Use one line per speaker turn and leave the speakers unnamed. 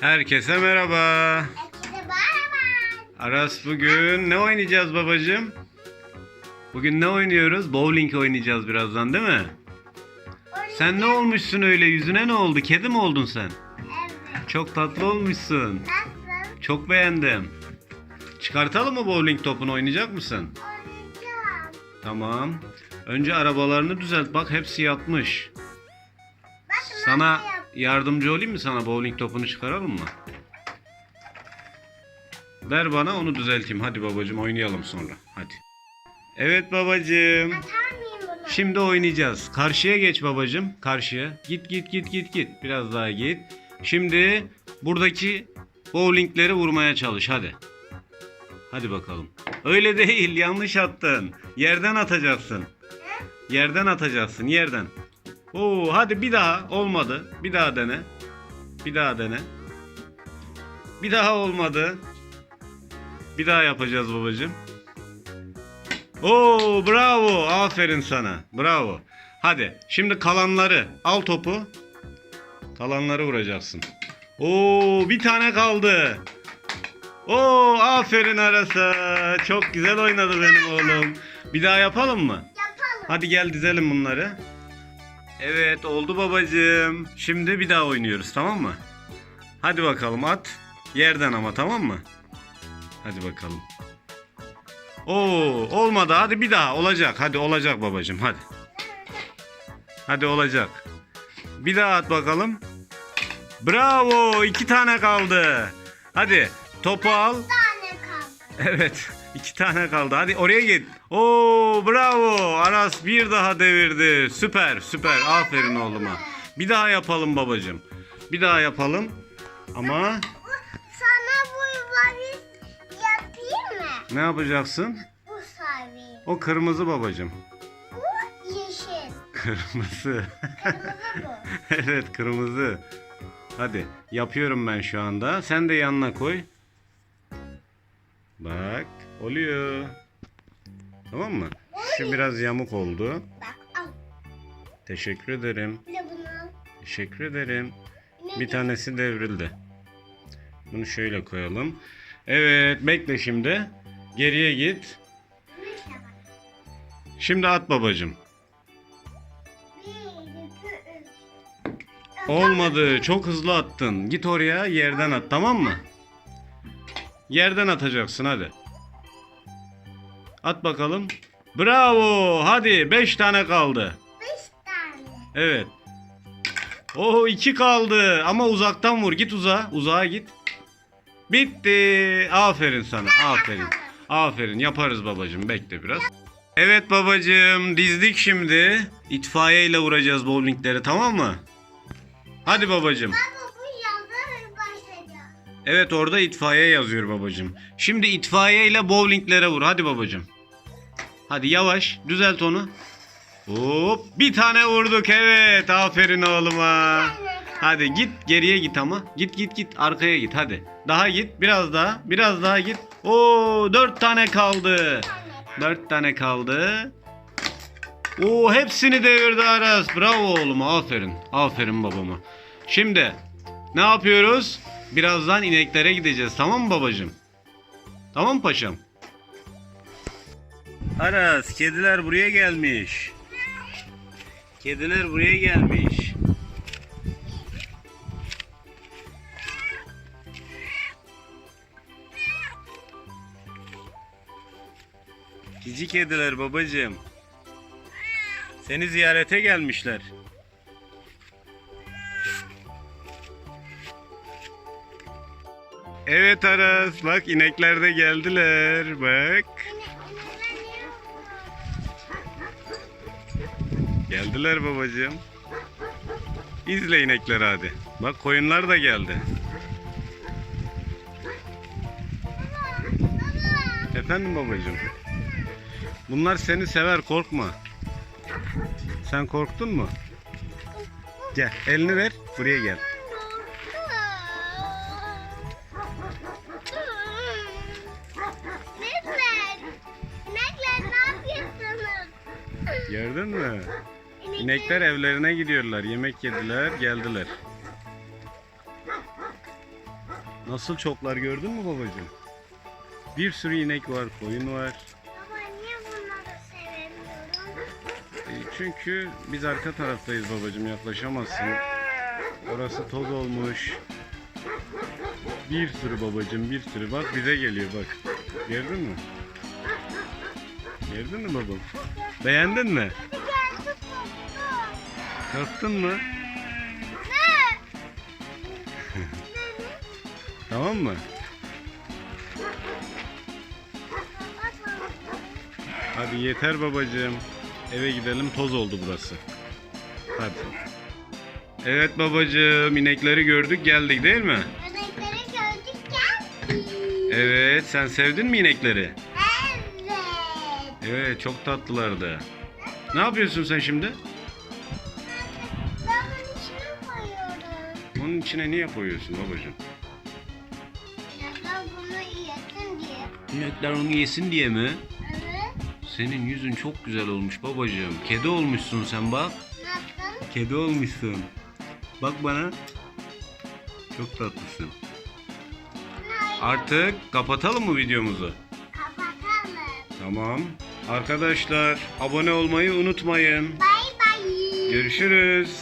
Herkese merhaba.
Herkese merhaba.
Aras bugün ne oynayacağız babacığım? Bugün ne oynuyoruz? Bowling oynayacağız birazdan değil mi? Sen ne olmuşsun öyle? Yüzüne ne oldu? Kedi mi oldun sen?
Evet.
Çok tatlı olmuşsun.
Nasıl?
Çok beğendim. Çıkartalım mı bowling topunu oynayacak mısın?
Oynayacağım.
Tamam. Önce arabalarını düzelt. Bak hepsi yatmış.
Bak
Sana yardımcı olayım mı sana bowling topunu çıkaralım mı? Ver bana onu düzelteyim. Hadi babacığım oynayalım sonra. Hadi. Evet
bunu?
Şimdi oynayacağız. Karşıya geç babacığım. Karşıya. Git git git git git. Biraz daha git. Şimdi buradaki bowlingleri vurmaya çalış. Hadi. Hadi bakalım. Öyle değil. Yanlış attın. Yerden atacaksın. Yerden atacaksın. Yerden. Oo, hadi bir daha. Olmadı. Bir daha dene. Bir daha dene. Bir daha olmadı. Bir daha yapacağız babacığım. Oo bravo. Aferin sana. Bravo. Hadi şimdi kalanları al topu. Kalanları vuracaksın. Oo bir tane kaldı. Oo aferin Aras'a. Çok güzel oynadı benim oğlum. Bir daha yapalım mı?
Yapalım.
Hadi gel dizelim bunları. Evet oldu babacığım. Şimdi bir daha oynuyoruz tamam mı? Hadi bakalım at. Yerden ama tamam mı? Hadi bakalım. Oo olmadı hadi bir daha olacak. Hadi olacak babacığım hadi. Hadi olacak. Bir daha at bakalım. Bravo iki tane kaldı. Hadi topu al. Evet. iki tane kaldı. Hadi oraya git. Oo bravo. Aras bir daha devirdi. Süper süper. Aferin oğluma. Bir daha yapalım babacığım. Bir daha yapalım. Ama
sana bu valiz yapayım mı?
ne yapacaksın?
Bu sarıyı.
O kırmızı babacığım.
Bu yeşil.
Kırmızı.
Kırmızı bu.
evet kırmızı. Hadi yapıyorum ben şu anda. Sen de yanına koy. Bak oluyor. Tamam mı? Şu biraz yamuk oldu.
Bak al.
Teşekkür ederim.
Bir de bunu al.
Teşekkür ederim.
Ne
Bir tanesi devrildi. Bunu şöyle koyalım. Evet bekle şimdi. Geriye git. Şimdi at babacım. Olmadı. Çok hızlı attın. Git oraya yerden at tamam mı? Yerden atacaksın hadi. At bakalım. Bravo. Hadi 5 tane kaldı.
Beş tane.
Evet. Oo 2 kaldı ama uzaktan vur. Git uzağa. Uzağa git. Bitti. Aferin sana. Aferin. Aferin. Yaparız babacığım. Bekle biraz. Evet babacığım. Dizdik şimdi. İtfaiye ile vuracağız bowlingleri tamam mı? Hadi babacığım.
Baba.
Evet orada itfaiye yazıyor babacığım. Şimdi itfaiye ile bowlinglere vur. Hadi babacığım. Hadi yavaş. Düzelt onu. Hop. Bir tane vurduk. Evet. Aferin oğluma. Hadi git. Geriye git ama. Git git git. Arkaya git. Hadi. Daha git. Biraz daha. Biraz daha git. Oo dört tane kaldı. Dört tane kaldı. Oo hepsini devirdi Aras. Bravo oğlum. Aferin. Aferin babama. Şimdi ne yapıyoruz? Birazdan ineklere gideceğiz. Tamam mı babacığım? Tamam paşam? Aras, kediler buraya gelmiş. Kediler buraya gelmiş. Cici kediler babacığım. Seni ziyarete gelmişler. Evet Aras, bak inekler de geldiler. Bak. Geldiler babacığım. İzle inekler hadi. Bak koyunlar da geldi. Efendim babacığım. Bunlar seni sever korkma. Sen korktun mu? Gel elini ver buraya gel. Gördün mü? İnekler evlerine gidiyorlar. Yemek yediler, geldiler. Nasıl çoklar gördün mü babacığım? Bir sürü inek var, koyun var.
Baba niye bunları sevemiyorum?
E, çünkü biz arka taraftayız babacığım yaklaşamazsın. Orası toz olmuş. Bir sürü babacığım bir sürü. Bak bize geliyor bak. Gördün mü? Gördün mü babam? Beğendin mi? Korktun mu?
Ne?
Tamam mı? Hadi yeter babacığım. Eve gidelim toz oldu burası. Hadi. Evet babacığım inekleri gördük geldik değil mi?
Yemekleri gördük geldik.
Evet sen sevdin mi inekleri? Evet. Çok tatlılardı. Ne yapıyorsun sen şimdi?
Ben bunun içine koyuyorum.
Onun içine niye koyuyorsun babacığım?
Birazdan bunu yesin diye.
İnekler onu yesin diye mi?
Evet.
Senin yüzün çok güzel olmuş babacığım. Kedi olmuşsun sen bak.
Nasıl?
Kedi olmuşsun. Bak bana. Çok tatlısın.
Hayır.
Artık kapatalım mı videomuzu?
Kapatalım.
Tamam. Arkadaşlar abone olmayı unutmayın.
Bay bay.
Görüşürüz.